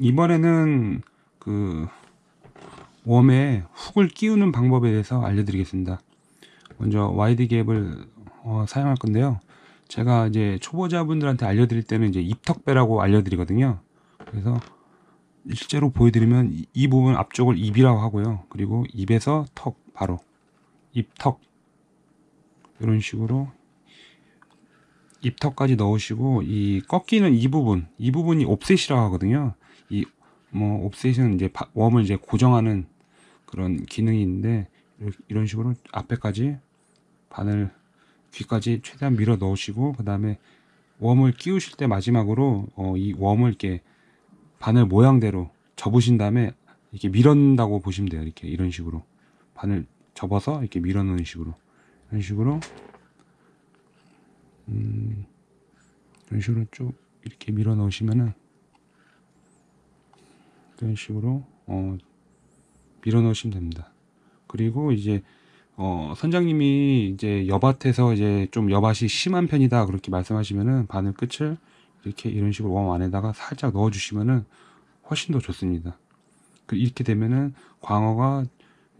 이번에는 그 웜에 훅을 끼우는 방법에 대해서 알려드리겠습니다. 먼저 와이드 갭을 어, 사용할 건데요. 제가 이제 초보자분들한테 알려드릴 때는 이제 입턱배라고 알려드리거든요. 그래서 실제로 보여드리면 이, 이 부분 앞쪽을 입이라고 하고요. 그리고 입에서 턱 바로 입턱 이런 식으로 입턱까지 넣으시고 이 꺾이는 이 부분 이 부분이 옵셋이라고 하거든요. 이 뭐 옵셋은 이제 바- 웜을 이제 고정하는 그런 이렇게- 이런 식으로 앞에까지 바늘 귀까지 최대한 밀어 넣으시고 그 다음에 웜을 끼우실 때 마지막으로 어, 이 웜을 이렇게 바늘 모양대로 접으신 다음에 이렇게 밀어넣는다고 보시면 돼요. 이렇게 이런 식으로. 바늘 접어서 이렇게 밀어넣는 식으로. 이런 식으로. 음, 이런 식으로 쭉 이렇게 밀어 넣으시면은 이런 식으로 어, 밀어 넣으시면 됩니다. 그리고 이제 어, 선장님이 이제 여밭에서 이제 좀 여밭이 심한 편이다 그렇게 말씀하시면은 바늘 끝을 이렇게 이런 식으로 웜 안에다가 살짝 넣어 주시면은 훨씬 더 좋습니다. 그 이렇게 되면은 광어가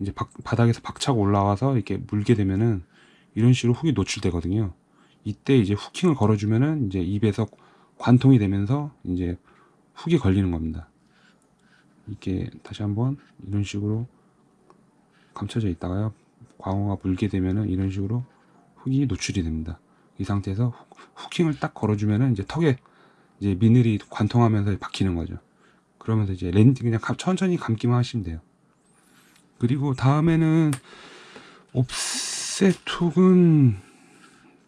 이제 바, 바닥에서 박차고 올라와서 이렇게 물게 되면은 이런 식으로 훅이 노출되거든요. 이때 이제 후킹을 걸어주면은 이제 입에서 관통이 되면서 이제 훅이 걸리는 겁니다. 이렇게 다시 한번 이런 식으로 감춰져 있다가요. 광어가 물게 되면은 이런 식으로 훅이 노출이 됩니다. 이 상태에서 후- 후킹을 딱 걸어주면은 이제 턱에 이제 미늘이 관통하면서 박히는 거죠. 그러면서 이제 렌즈 그냥 감- 천천히 감기만 하시면 돼요. 그리고 다음에는 옵셋 훅은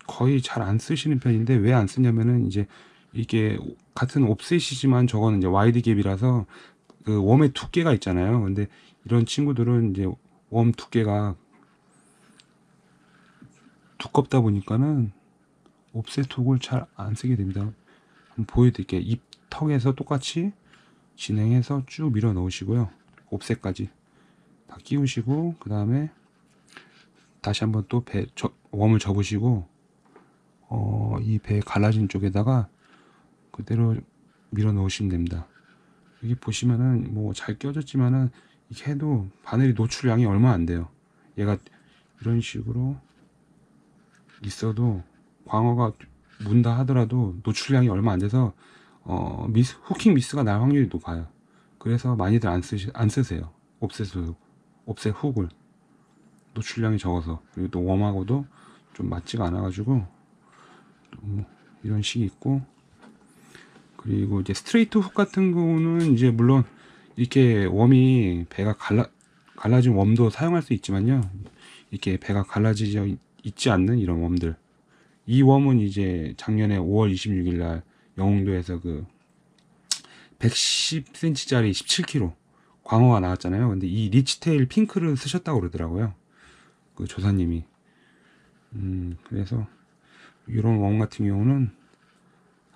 거의 잘 안 쓰시는 편인데 왜 안 쓰냐면은 이제 이게 같은 옵셋이지만 저거는 이제 와이드 갭이라서 그 웜의 두께가 있잖아요. 근데 이런 친구들은 이제 웜 두께가 두껍다 보니까는 옵셋 톡을 잘 안 쓰게 됩니다. 한번 보여드릴게요. 입 턱에서 똑같이 진행해서 쭉 밀어 넣으시고요. 옵셋까지 다 끼우시고 그 다음에 다시 한번 또배 웜을 접으시고 어, 이 배 갈라진 쪽에다가 그대로 밀어 넣으시면 됩니다. 여기 보시면은 뭐 잘 껴졌지만은 이렇게 해도 바늘이 노출량이 얼마 안 돼요. 얘가 이런 식으로 있어도 광어가 문다 하더라도 노출량이 얼마 안 돼서 어, 미스, 후킹 미스가 날 확률이 높아요. 그래서 많이들 안 쓰시 안 쓰세요. 옵셋 훅, 옵셋 훅을 노출량이 적어서 그리고 또 웜하고도 좀 맞지가 않아 가지고 또 이런 식이 있고 그리고 이제 스트레이트 훅 같은 경우는 이제 물론 이렇게 웜이 배가 갈라 갈라진 웜도 사용할 수 있지만요. 이렇게 배가 갈라지져 있- 있지 않는 이런 웜들. 이 웜은 이제 작년에 5월 26일 날 영흥도에서 그 110cm짜리 17kg 광어가 나왔잖아요. 근데 이 리치테일 핑크를 쓰셨다고 그러더라고요. 그 조사님이. 음, 그래서 이런 웜 같은 경우는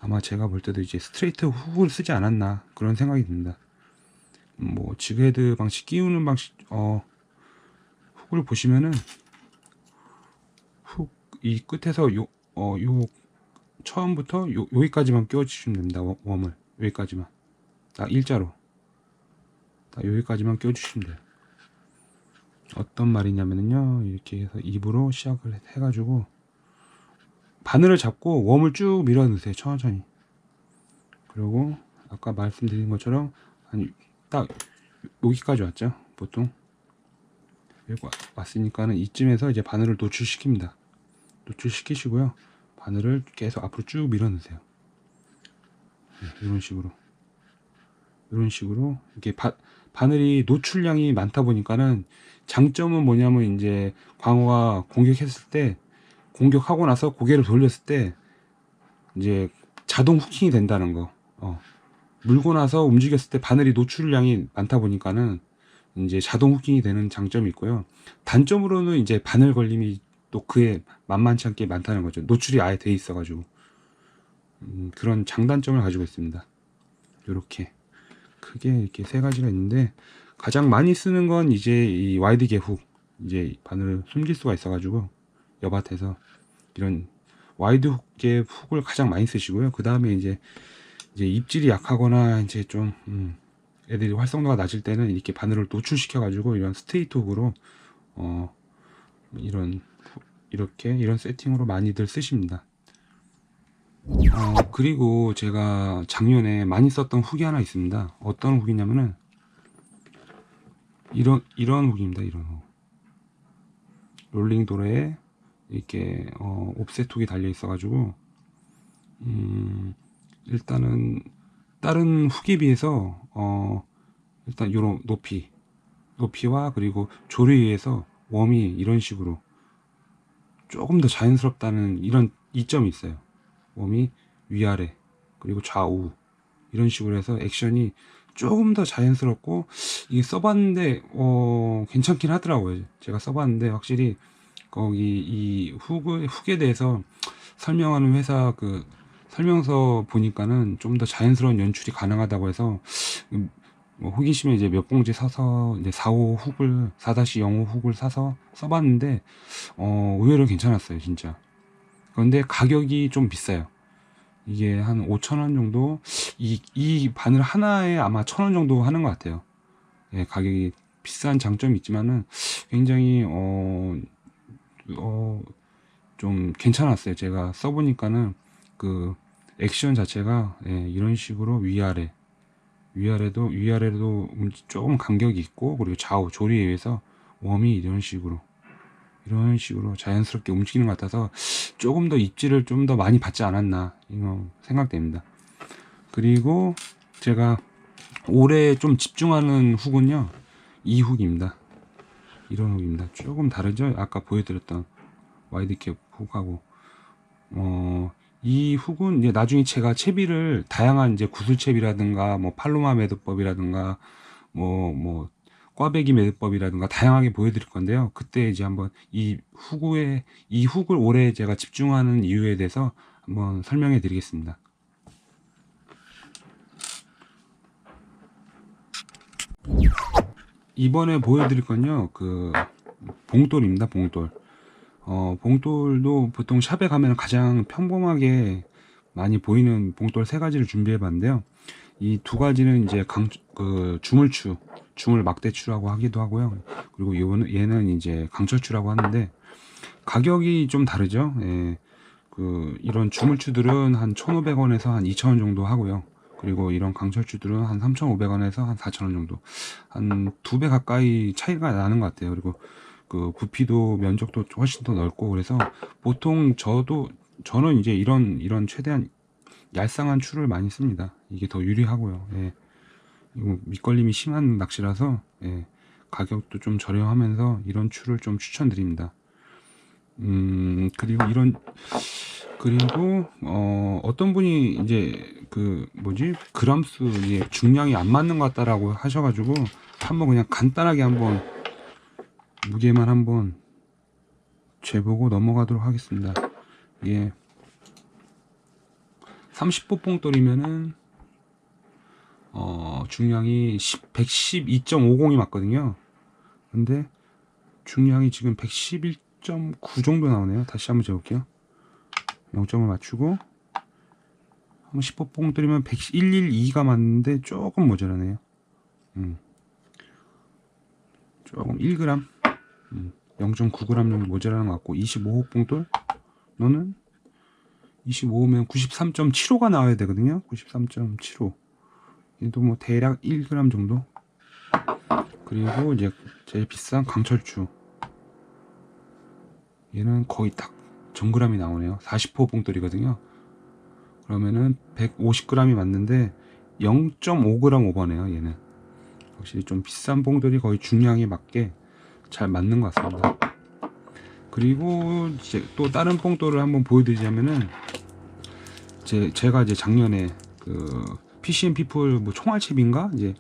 아마 제가 볼 때도 이제 스트레이트 훅을 쓰지 않았나 그런 생각이 듭니다. 음, 뭐 지그헤드 방식 끼우는 방식 어 훅을 보시면은 훅 이 끝에서 요 어 요 처음부터 요 여기까지만 끼워주시면 됩니다. 웜- 웜을 여기까지만 딱 일자로 딱 여기까지만 끼워주시면 돼요. 어떤 말이냐면요 이렇게 해서 입으로 시작을 해- 해가지고 바늘을 잡고 웜을 쭉 밀어 넣으세요 천천히. 그리고 아까 말씀드린 것처럼 한딱 여기까지 왔죠 보통. 와- 왔으니까는 이쯤에서 이제 바늘을 노출시킵니다. 노출시키시고요. 바늘을 계속 앞으로 쭉 밀어 넣으세요. 네, 이런 식으로. 이런 식으로 이렇게 바, 바늘이 노출량이 많다 보니까는 장점은 뭐냐면 이제 광어가 공격했을 때 공격하고 나서 고개를 돌렸을 때 이제 자동 후킹이 된다는 거. 어. 물고 나서 움직였을 때 바늘이 노출량이 많다 보니까는 이제 자동 후킹이 되는 장점이 있고요. 단점으로는 이제 바늘 걸림이 또 그에 만만치 않게 많다는 거죠. 노출이 아예 돼 있어가지고 음, 그런 장단점을 가지고 있습니다. 이렇게 크게 이렇게 세 가지가 있는데 가장 많이 쓰는 건 이제 이 와이드 개훅 이제 바늘을 숨길 수가 있어가지고 여밭에서 이런 와이드 훅의 훅을 가장 많이 쓰시고요. 그 다음에 이제 이제 입질이 약하거나 이제 좀 음, 애들이 활성도가 낮을 때는 이렇게 바늘을 노출시켜 가지고 이런 스트레이트 훅으로 어 이런 이렇게 이런 세팅으로 많이들 쓰십니다. 어, 그리고 제가 작년에 많이 썼던 훅이 하나 있습니다. 어떤 훅이냐면은 이런 이런 훅입니다. 이런 훅. 롤링 도레에 이렇게 어, 옵셋 훅이 달려 있어 가지고 음, 일단은 다른 훅에 비해서 어, 일단 이런 높이 높이와 그리고 조리에서 웜이 이런 식으로 조금 더 자연스럽다는 이런 이점이 있어요. 웜이 위아래 그리고 좌우 이런 식으로 해서 액션이 조금 더 자연스럽고 이게 써봤는데 어 괜찮긴 하더라고요. 제가 써봤는데 확실히 거기 이 훅을 훅에 대해서 설명하는 회사 그 설명서 보니까는 좀 더 자연스러운 연출이 가능하다고 해서 음, 뭐 호기심에 이제 몇 봉지 사서 이제 45 훅을 4-05 훅을 사서 써봤는데 어 의외로 괜찮았어요 진짜. 그런데 가격이 좀 비싸요. 이게 한 5천 원 정도 이, 이 바늘 하나에 아마 천원 정도 하는 것 같아요. 예, 가격이 비싼 장점이 있지만은 굉장히 어, 어, 좀 괜찮았어요. 제가 써보니까는 그 액션 자체가 예, 이런 식으로 위아래 위아래도 위아래도 음, 조금 간격이 있고 그리고 좌우 조리에 의해서 웜이 이런 식으로 이런 식으로 자연스럽게 움직이는 것 같아서 조금 더 입질을 좀 더 많이 받지 않았나 이거 생각됩니다. 그리고 제가 올해 좀 집중하는 훅은요 이 훅입니다. 이런 훅입니다. 조금 다르죠? 아까 보여드렸던 와이드캡 훅하고 어, 이 훅은 이제 나중에 제가 채비를 다양한 이제 구슬채비라든가 뭐 팔로마 매듭법이라든가 뭐뭐 꽈배기 매듭법이라든가 다양하게 보여드릴 건데요. 그때 이제 한번 이 훅에 이 훅을 올해 제가 집중하는 이유에 대해서 한번 설명해 드리겠습니다. 이번에 보여드릴 건요, 그, 봉돌입니다, 봉돌. 어, 봉돌도 보통 샵에 가면 가장 평범하게 많이 보이는 봉돌 세 가지를 준비해 봤는데요. 이 두 가지는 이제 강, 그, 주물추, 주물 막대추라고 하기도 하고요. 그리고 요는, 얘는 이제 강철추라고 하는데, 가격이 좀 다르죠. 예. 그, 이런 주물추들은 한 1,500원에서 한 2,000원 정도 하고요. 그리고 이런 강철추들은 한 3,500원에서 한 4,000원 정도. 한 두 배 가까이 차이가 나는 것 같아요. 그리고 그 부피도 면적도 훨씬 더 넓고 그래서 보통 저도 저는 이제 이런 이런 최대한 얄쌍한 추를 많이 씁니다. 이게 더 유리하고요. 예. 이거 밑걸림이 심한 낚시라서 예. 가격도 좀 저렴하면서 이런 추를 좀 추천드립니다. 음 그리고 이런 그리고 어 어떤 분이 이제 그 뭐지 그람수 이게 중량이 안 맞는 것 같다라고 하셔가지고 한번 그냥 간단하게 한번 무게만 한번 재보고 넘어가도록 하겠습니다. 예. 30보 뽕 돌이면은 어 중량이 10, 112.50이 맞거든요. 근데 중량이 지금 111.9 정도 나오네요. 다시 한번 재볼게요. 0점을 맞추고 한번 10호 뽕 때리면 112가 맞는데 조금 모자라네요. 음. 조금 1g, 음. 0.9g 정도 모자라는 것 같고 25호 뽕 돌 너는 25면 93.75가 나와야 되거든요. 93.75. 얘도 뭐 대략 1g 정도. 그리고 이제 제일 비싼 강철추. 얘는 거의 딱 1000g이 나오네요. 40호 뽕돌이거든요. 그러면은 150g이 맞는데 0.5g 오버네요. 얘는 확실히 좀 비싼 뽕돌이 거의 중량에 맞게 잘 맞는 것 같습니다. 그리고 이제 또 다른 뽕돌을 한번 보여드리자면은 제 제가 이제 작년에 그 PCM 피플 뭐 총알칩인가 이제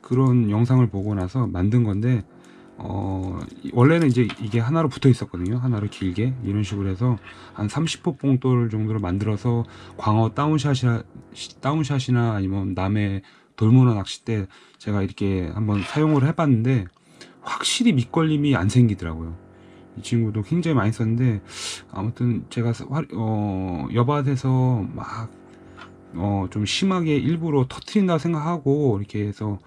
그런 영상을 보고 나서 만든 건데 어 원래는 이제 이게 하나로 붙어 있었거든요. 하나로 길게. 이런 식으로 해서 한 30호 뽕돌 정도로 만들어서 광어 다운샷이나 다운샷이나 아니면 남해 돌문어 때 제가 이렇게 한번 사용을 해봤는데 확실히 밑걸림이 안 생기더라고요. 이 친구도 굉장히 많이 썼는데 아무튼 제가 화- 어 여밭에서 막 어, 좀 심하게 일부러 터트린다 생각하고 이렇게 해서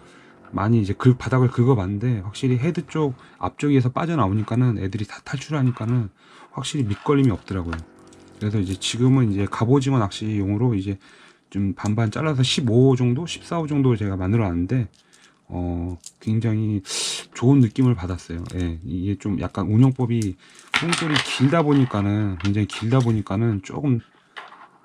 많이 이제 긁 바닥을 긁어봤는데 확실히 헤드 쪽 앞쪽에서 빠져나오니까는 애들이 다 탈출하니까는 확실히 밑걸림이 없더라고요. 그래서 이제 지금은 이제 갑오징어 낚시용으로 이제 좀 반반 잘라서 15호 정도, 14호 정도 제가 만들어 놨는데 어 굉장히 좋은 느낌을 받았어요. 예, 이게 좀 약간 운영법이 뽕돌이 길다 보니까는 굉장히 길다 보니까는 조금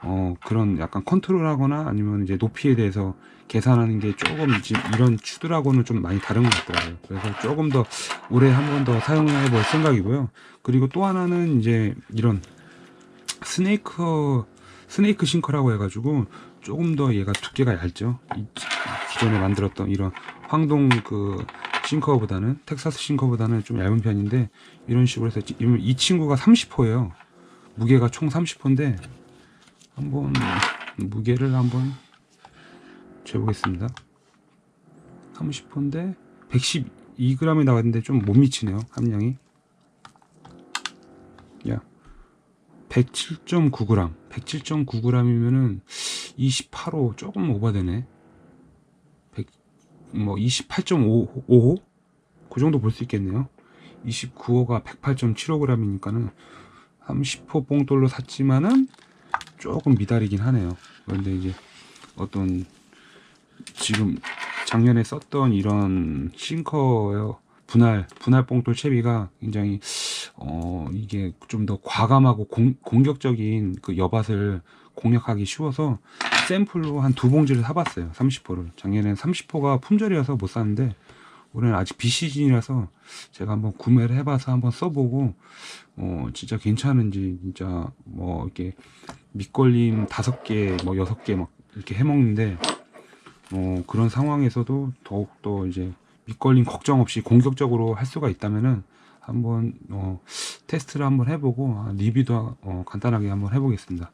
어 그런 약간 컨트롤하거나 아니면 이제 높이에 대해서 계산하는 게 조금 이런 추들하고는 좀 많이 다른 것 같더라고요. 그래서 조금 더 올해 한 번 더 사용해 볼 생각이고요. 그리고 또 하나는 이제 이런 스네이크 스네이크 싱커라고 해가지고 조금 더 얘가 두께가 얇죠. 이, 기존에 만들었던 이런 황동 그 싱커보다는 텍사스 싱커보다는 좀 얇은 편인데 이런 식으로 해서 이, 이 친구가 30호예요. 무게가 총 30호인데 한번 무게를 한번 재보겠습니다. 30호인데 112g이 나왔는데 좀 못 미치네요. 함량이. 야. 107.9g. 107.9g이면은 28호 조금 오버되네. 100, 뭐 28.5호? 그 정도 볼 수 있겠네요. 29호가 108.75g이니까는 30호 뽕돌로 샀지만은 조금 미달이긴 하네요. 그런데 이제 어떤 지금 작년에 썼던 이런 싱커 분할 분할 뽕돌 채비가 굉장히 어 이게 좀 더 과감하고 공, 공격적인 그 여밭을 공략하기 쉬워서 샘플로 한 두 봉지를 사봤어요. 30호를 작년에는 30호가 품절이어서 못 샀는데 올해는 아직 비시즌이라서 제가 한번 구매를 해봐서 한번 써보고 어 진짜 괜찮은지 진짜 뭐 이렇게 밑걸림 다섯 개, 뭐 여섯 개 막 이렇게 해먹는데 어 그런 상황에서도 더욱 더 이제 밑걸림 걱정 없이 공격적으로 할 수가 있다면은 한번 어 테스트를 한번 해보고 아, 리뷰도 어, 간단하게 한번 해보겠습니다.